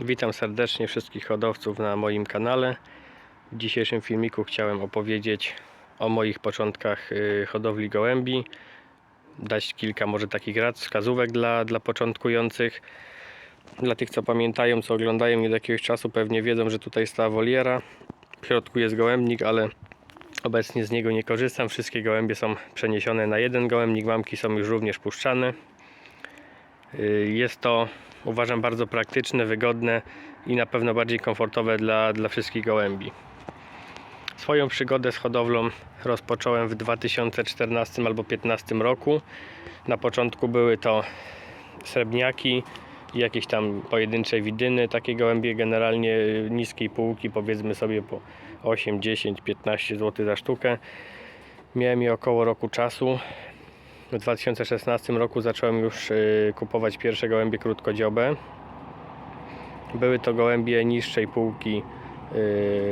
Witam serdecznie wszystkich hodowców na moim kanale. W dzisiejszym filmiku chciałem opowiedzieć o moich początkach y, hodowli gołębi. Dać kilka może takich rad, wskazówek dla, dla początkujących. Dla tych co pamiętają, co oglądają mnie od jakiegoś czasu pewnie wiedzą, że tutaj stała woliera. W środku jest gołębnik, ale obecnie z niego nie korzystam. Wszystkie gołębie są przeniesione na jeden gołębnik, mamki są już również puszczane. Y, Jest to uważam bardzo praktyczne, wygodne i na pewno bardziej komfortowe dla, dla wszystkich gołębi. Swoją przygodę z hodowlą rozpocząłem w 2014 albo 2015 roku. Na początku były to srebrniaki i jakieś tam pojedyncze widyny, takie gołębie generalnie niskiej półki, powiedzmy sobie po 8, 10, 15 zł za sztukę. Miałem je około roku czasu. W 2016 roku zacząłem już y, kupować pierwsze gołębie krótkodziobe. Były to gołębie niższej półki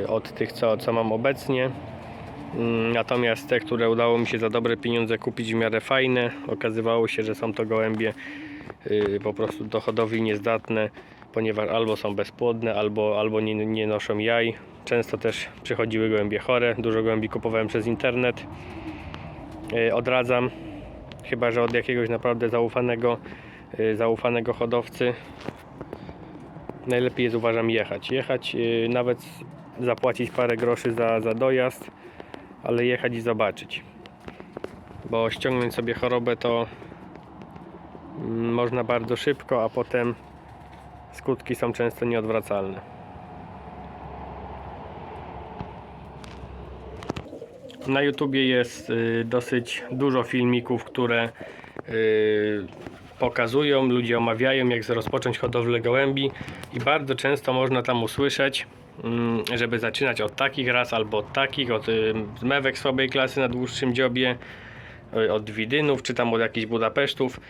y, od tych, co, co mam obecnie. Mm, Natomiast te, które udało mi się za dobre pieniądze kupić w miarę fajne, okazywało się, że są to gołębie y, po prostu do hodowli niezdatne, ponieważ albo są bezpłodne, albo, albo nie, nie noszą jaj. Często też przychodziły gołębie chore. Dużo gołębi kupowałem przez internet. Odradzam chyba że od jakiegoś naprawdę zaufanego, y, zaufanego hodowcy. Najlepiej jest uważam jechać. Jechać, y, nawet zapłacić parę groszy za, za dojazd, ale jechać i zobaczyć. Bo ściągnąć sobie chorobę to mm, można bardzo szybko, a potem skutki są często nieodwracalne. Na YouTubie jest y, dosyć dużo filmików, które y, pokazują, ludzie omawiają, jak rozpocząć hodowlę gołębi i bardzo często można tam usłyszeć, mm, żeby zaczynać od takich ras albo od takich, od y, zmewek słabej klasy na dłuższym dziobie, od widynów czy tam od jakichś Budapesztów.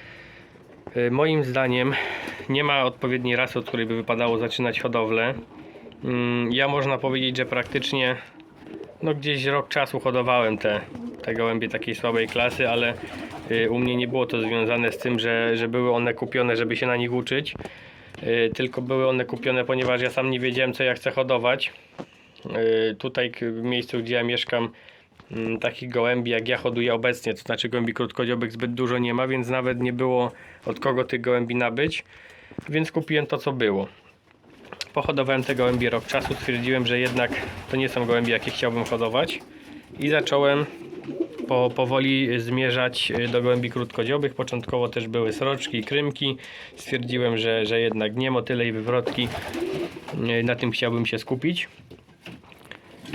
Moim zdaniem nie ma odpowiedniej rasy, od której by wypadało zaczynać hodowlę. Mm, Ja można powiedzieć, że praktycznie no gdzieś rok czasu hodowałem te, te gołębie takiej słabej klasy, ale y, u mnie nie było to związane z tym, że, że były one kupione, żeby się na nich uczyć. Y, tylko były one kupione, ponieważ ja sam nie wiedziałem, co ja chcę hodować. Y, tutaj w miejscu, gdzie ja mieszkam, mm, takich gołębi jak ja hoduję obecnie, to znaczy gołębi krótkodziobych zbyt dużo nie ma, więc nawet nie było od kogo tych gołębi nabyć, więc kupiłem to, co było. Pohodowałem te gołębie rok czasu, stwierdziłem, że jednak to nie są gołębie, jakie chciałbym hodować i zacząłem po, powoli zmierzać y, do gołębi krótkodziobych. Początkowo też były sroczki krymki. Stwierdziłem, że, że jednak nie motyle i wywrotki. Y, Na tym chciałbym się skupić.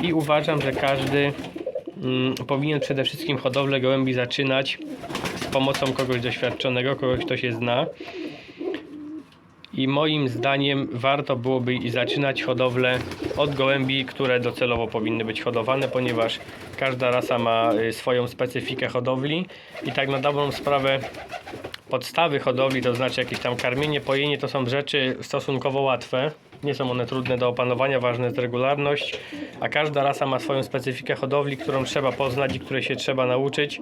I uważam, że każdy mm, powinien przede wszystkim hodowlę gołębi zaczynać z pomocą kogoś doświadczonego, kogoś, kto się zna. I moim zdaniem warto byłoby zaczynać hodowlę od gołębi, które docelowo powinny być hodowane, ponieważ każda rasa ma y, swoją specyfikę hodowli i tak na dobrą sprawę podstawy hodowli, to znaczy jakieś tam karmienie, pojenie, to są rzeczy stosunkowo łatwe. Nie są one trudne do opanowania, ważna jest regularność, a każda rasa ma swoją specyfikę hodowli, którą trzeba poznać i której się trzeba nauczyć.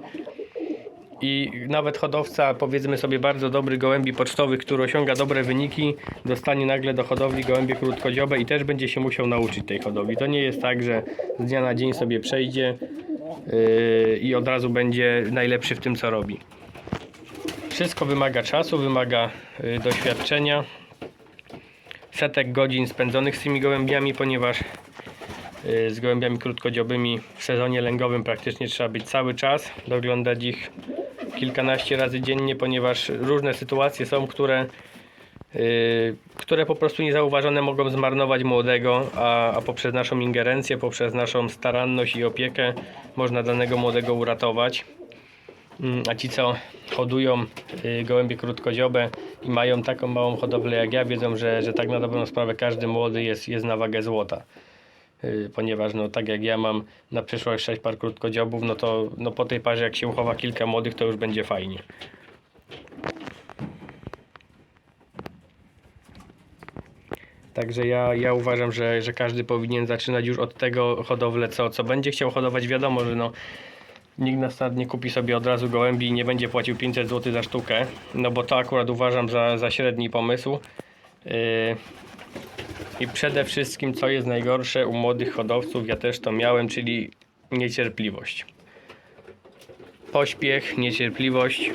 I nawet hodowca, powiedzmy sobie, bardzo dobry gołębi pocztowych, który osiąga dobre wyniki, dostanie nagle do hodowli gołębie krótkodziobe i też będzie się musiał nauczyć tej hodowli. To nie jest tak, że z dnia na dzień sobie przejdzie yy, i od razu będzie najlepszy w tym, co robi. Wszystko wymaga czasu, wymaga yy, doświadczenia, setek godzin spędzonych z tymi gołębiami, ponieważ yy, z gołębiami krótkodziobymi w sezonie lęgowym praktycznie trzeba być cały czas, doglądać ich kilkanaście razy dziennie, ponieważ różne sytuacje są, które, yy, które po prostu niezauważone mogą zmarnować młodego, a, a poprzez naszą ingerencję, poprzez naszą staranność i opiekę można danego młodego uratować. Mm, A ci, co hodują yy, gołębie krótkodziobe i mają taką małą hodowlę jak ja, wiedzą, że, że tak na dobrą sprawę każdy młody jest, jest na wagę złota. Yy, ponieważ no tak jak ja mam na przyszłość 6 par krótkodziobów, no to no po tej parze jak się uchowa kilka młodych, to już będzie fajnie. Także ja, ja uważam, że, że każdy powinien zaczynać już od tego hodowlę, co, co będzie chciał hodować. Wiadomo, że no, nikt na start nie kupi sobie od razu gołębi i nie będzie płacił 500 zł za sztukę, no bo to akurat uważam za, za średni pomysł. Yy, I przede wszystkim, co jest najgorsze u młodych hodowców, ja też to miałem, czyli niecierpliwość. Pośpiech, niecierpliwość,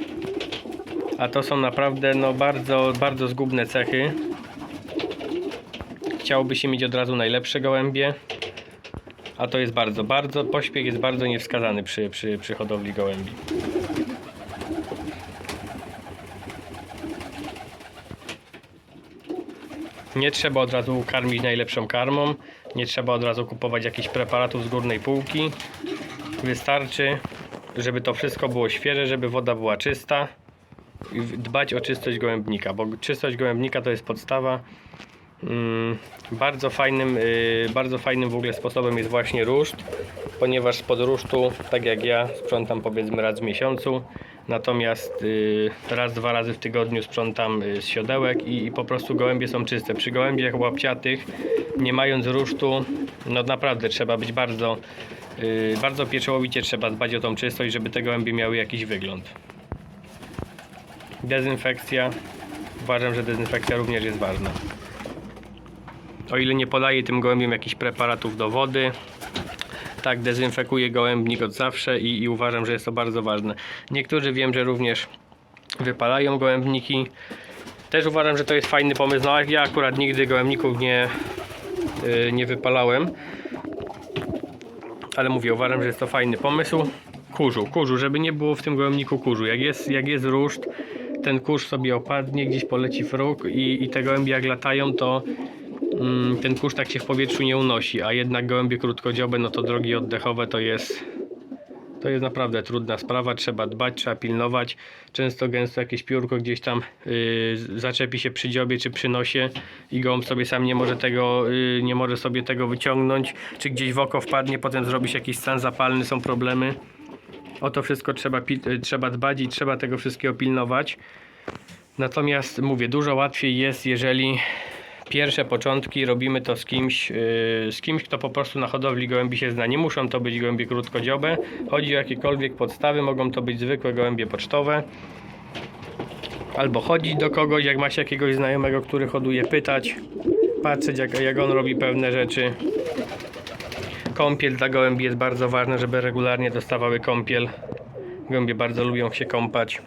a to są naprawdę no, bardzo, bardzo zgubne cechy. Chciałoby się mieć od razu najlepsze gołębie, a to jest bardzo, bardzo, pośpiech jest bardzo niewskazany przy, przy, przy hodowli gołębi. Nie trzeba od razu karmić najlepszą karmą, nie trzeba od razu kupować jakichś preparatów z górnej półki. Wystarczy, żeby to wszystko było świeże, żeby woda była czysta i dbać o czystość gołębnika, bo czystość gołębnika to jest podstawa. Mm, bardzo fajnym, y, bardzo fajnym w ogóle sposobem jest właśnie ruszt, ponieważ spod rusztu, tak jak ja, sprzątam powiedzmy raz w miesiącu, natomiast y, raz, dwa razy w tygodniu sprzątam y, z siodełek i, i po prostu gołębie są czyste. Przy gołębiach łapciatych, nie mając rusztu, no naprawdę trzeba być bardzo, y, bardzo pieczołowicie trzeba dbać o tą czystość, żeby te gołębie miały jakiś wygląd. Dezynfekcja. Uważam, że dezynfekcja również jest ważna. O ile nie podaję tym gołębiom jakichś preparatów do wody, tak dezynfekuję gołębnik od zawsze i, i uważam, że jest to bardzo ważne. Niektórzy wiem, że również wypalają gołębniki. Też uważam, że to jest fajny pomysł. No ja akurat nigdy gołębników nie, yy, nie wypalałem. Ale mówię, uważam, że jest to fajny pomysł. Kurzu, kurzu, żeby nie było w tym gołębniku kurzu. Jak jest, jak jest ruszt, ten kurz sobie opadnie, gdzieś poleci róg i, i te gołębie jak latają, to ten kurz tak się w powietrzu nie unosi, a jednak gołębie krótkodziobe, no to drogi oddechowe to jest to jest naprawdę trudna sprawa, trzeba dbać, trzeba pilnować. Często gęsto jakieś piórko gdzieś tam yy, zaczepi się przy dziobie czy przy nosie i gołąb sobie sam nie może tego, yy, nie może sobie tego wyciągnąć, czy gdzieś w oko wpadnie, potem zrobi się jakiś stan zapalny, są problemy. O to wszystko trzeba, pi- y, trzeba dbać i trzeba tego wszystkiego pilnować. Natomiast mówię, dużo łatwiej jest, jeżeli pierwsze początki robimy to z kimś, yy, z kimś, kto po prostu na hodowli gołębi się zna. Nie muszą to być gołębie krótkodziobe. Chodzi o jakiekolwiek podstawy, mogą to być zwykłe gołębie pocztowe. Albo chodzić do kogoś, jak macie jakiegoś znajomego, który hoduje, pytać, patrzeć jak, jak on robi pewne rzeczy. Kąpiel dla gołębi jest bardzo ważne, żeby regularnie dostawały kąpiel. Gołębie bardzo lubią się kąpać.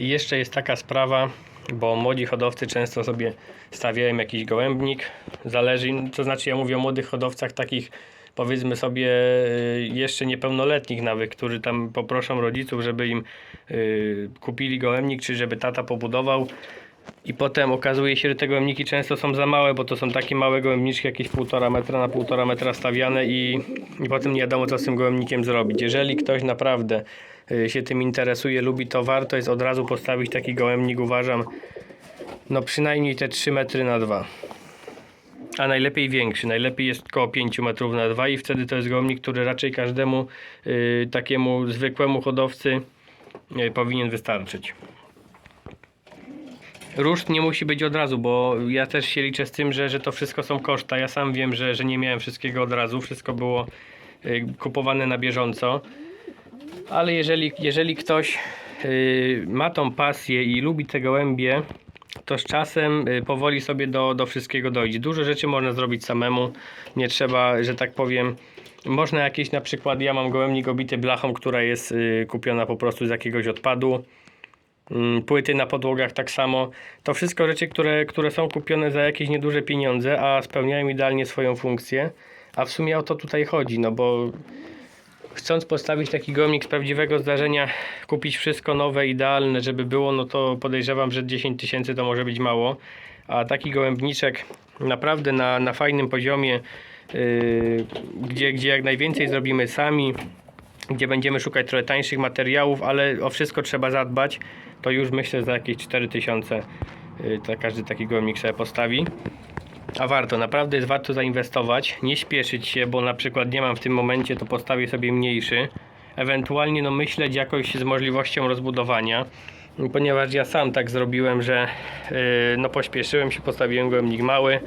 I jeszcze jest taka sprawa, bo młodzi hodowcy często sobie stawiają jakiś gołębnik. Zależy, to znaczy ja mówię o młodych hodowcach takich powiedzmy sobie y, jeszcze niepełnoletnich nawet, którzy tam poproszą rodziców, żeby im y, kupili gołębnik, czy żeby tata pobudował. I potem okazuje się, że te gołębniki często są za małe, bo to są takie małe gołębniczki, jakieś półtora metra na półtora metra stawiane i, i potem nie wiadomo co z tym gołębnikiem zrobić. Jeżeli ktoś naprawdę y, się tym interesuje, lubi to, warto jest od razu postawić taki gołębnik, uważam, no przynajmniej te 3 metry na 2. A najlepiej większy, najlepiej jest koło 5 metrów na 2 i wtedy to jest gołębnik, który raczej każdemu y, takiemu zwykłemu hodowcy y, powinien wystarczyć. Ruszt nie musi być od razu, bo ja też się liczę z tym, że, że to wszystko są koszta. Ja sam wiem, że, że nie miałem wszystkiego od razu, wszystko było y, kupowane na bieżąco. Ale jeżeli, jeżeli ktoś y, ma tą pasję i lubi te gołębie, to z czasem y, powoli sobie do, do wszystkiego dojdzie. Dużo rzeczy można zrobić samemu, nie trzeba, że tak powiem. Można jakieś na przykład, ja mam gołębnik obity blachą, która jest y, kupiona po prostu z jakiegoś odpadu. Mm, Płyty na podłogach tak samo. To wszystko rzeczy, które, które są kupione za jakieś nieduże pieniądze, a spełniają idealnie swoją funkcję. A w sumie o to tutaj chodzi, no bo chcąc postawić taki gołębnik z prawdziwego zdarzenia, kupić wszystko nowe, idealne, żeby było, no to podejrzewam, że 10 tysięcy to może być mało. A taki gołębniczek naprawdę na, na fajnym poziomie, yy, gdzie, gdzie jak najwięcej zrobimy sami, gdzie będziemy szukać trochę tańszych materiałów, ale o wszystko trzeba zadbać, to już myślę za jakieś 4000 yy, to każdy taki gołębnik sobie postawi. A warto, naprawdę jest warto zainwestować, nie śpieszyć się, bo na przykład nie mam w tym momencie, to postawię sobie mniejszy. Ewentualnie no myśleć jakoś z możliwością rozbudowania, ponieważ ja sam tak zrobiłem, że yy, no pośpieszyłem się, postawiłem gołębnik mały.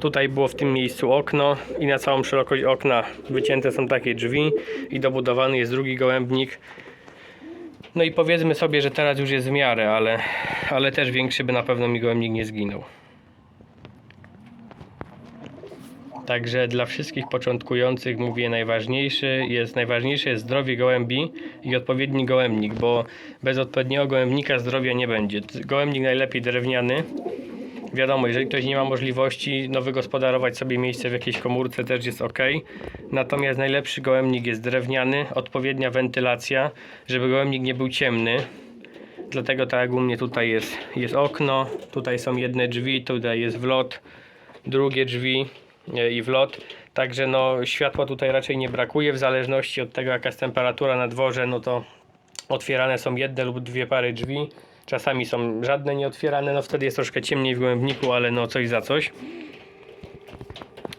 Tutaj było w tym miejscu okno i na całą szerokość okna wycięte są takie drzwi i dobudowany jest drugi gołębnik. No i powiedzmy sobie, że teraz już jest w miarę, ale, ale też większy by na pewno mi gołębnik nie zginął. Także dla wszystkich początkujących mówię najważniejszy jest najważniejsze jest zdrowie gołębi i odpowiedni gołębnik, bo bez odpowiedniego gołębnika zdrowia nie będzie. Gołębnik najlepiej drewniany. Wiadomo, jeżeli ktoś nie ma możliwości no, wygospodarować sobie miejsce w jakiejś komórce też jest ok. Natomiast najlepszy gołębnik jest drewniany, odpowiednia wentylacja, żeby gołębnik nie był ciemny. Dlatego tak jak u mnie tutaj jest, jest okno, tutaj są jedne drzwi, tutaj jest wlot, drugie drzwi i wlot. Także no światła tutaj raczej nie brakuje, w zależności od tego jaka jest temperatura na dworze, no to otwierane są jedne lub dwie pary drzwi. Czasami są żadne nieotwierane, no wtedy jest troszkę ciemniej w gołębniku, ale no coś za coś.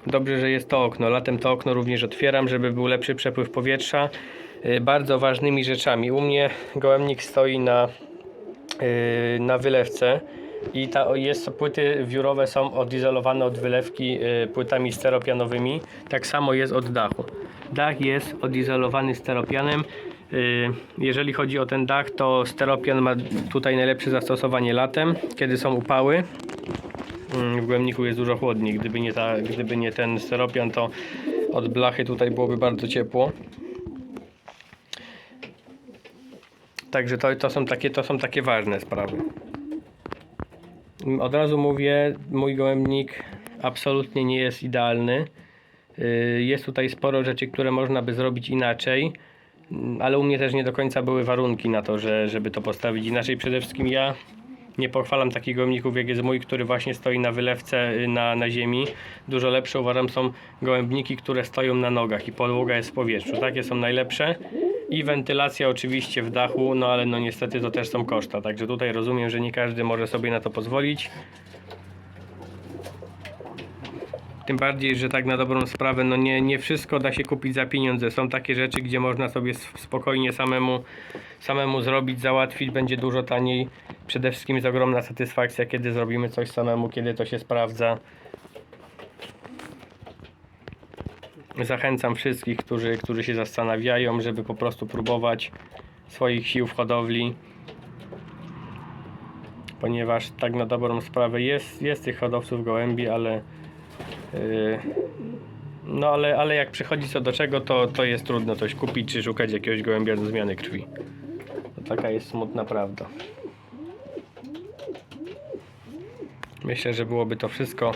Dobrze, że jest to okno. Latem to okno również otwieram, żeby był lepszy przepływ powietrza. Yy, Bardzo ważnymi rzeczami. U mnie gołębnik stoi na, yy, na wylewce i ta, jest, płyty wiórowe są odizolowane od wylewki yy, płytami steropianowymi. Tak samo jest od dachu. Dach jest odizolowany steropianem. Yy, Jeżeli chodzi o ten dach, to steropian ma tutaj najlepsze zastosowanie latem, kiedy są upały. Mm, W głębniku jest dużo chłodniej. Gdyby nie, ta, gdyby nie ten steropian, to od blachy tutaj byłoby bardzo ciepło. Także to, to, są, takie, to są takie ważne sprawy. Od razu mówię, mój gołębnik absolutnie nie jest idealny. Yy, Jest tutaj sporo rzeczy, które można by zrobić inaczej, Mm, ale u mnie też nie do końca były warunki na to, że, żeby to postawić inaczej. Przede wszystkim ja nie pochwalam takich gołębników jak jest mój, który właśnie stoi na wylewce y, na, na ziemi. Dużo lepsze uważam są gołębniki, które stoją na nogach i podłoga jest w powietrzu. Takie są najlepsze. I wentylacja oczywiście w dachu, no ale no niestety to też są koszta. Także tutaj rozumiem, że nie każdy może sobie na to pozwolić. Tym bardziej, że tak na dobrą sprawę, no nie, nie wszystko da się kupić za pieniądze. Są takie rzeczy, gdzie można sobie spokojnie samemu, samemu zrobić, załatwić, będzie dużo taniej. Przede wszystkim jest ogromna satysfakcja, kiedy zrobimy coś samemu, kiedy to się sprawdza. Zachęcam wszystkich, którzy, którzy się zastanawiają, żeby po prostu próbować swoich sił w hodowli. Ponieważ tak na dobrą sprawę jest, jest tych hodowców gołębi, ale Yy, No ale, ale jak przychodzi co do czego, to, to jest trudno coś kupić czy szukać jakiegoś gołębia do zmiany krwi. To taka jest smutna prawda. Myślę, że byłoby to wszystko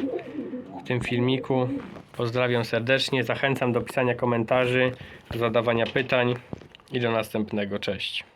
w tym filmiku. Pozdrawiam serdecznie, zachęcam do pisania komentarzy, do zadawania pytań i do następnego. Cześć.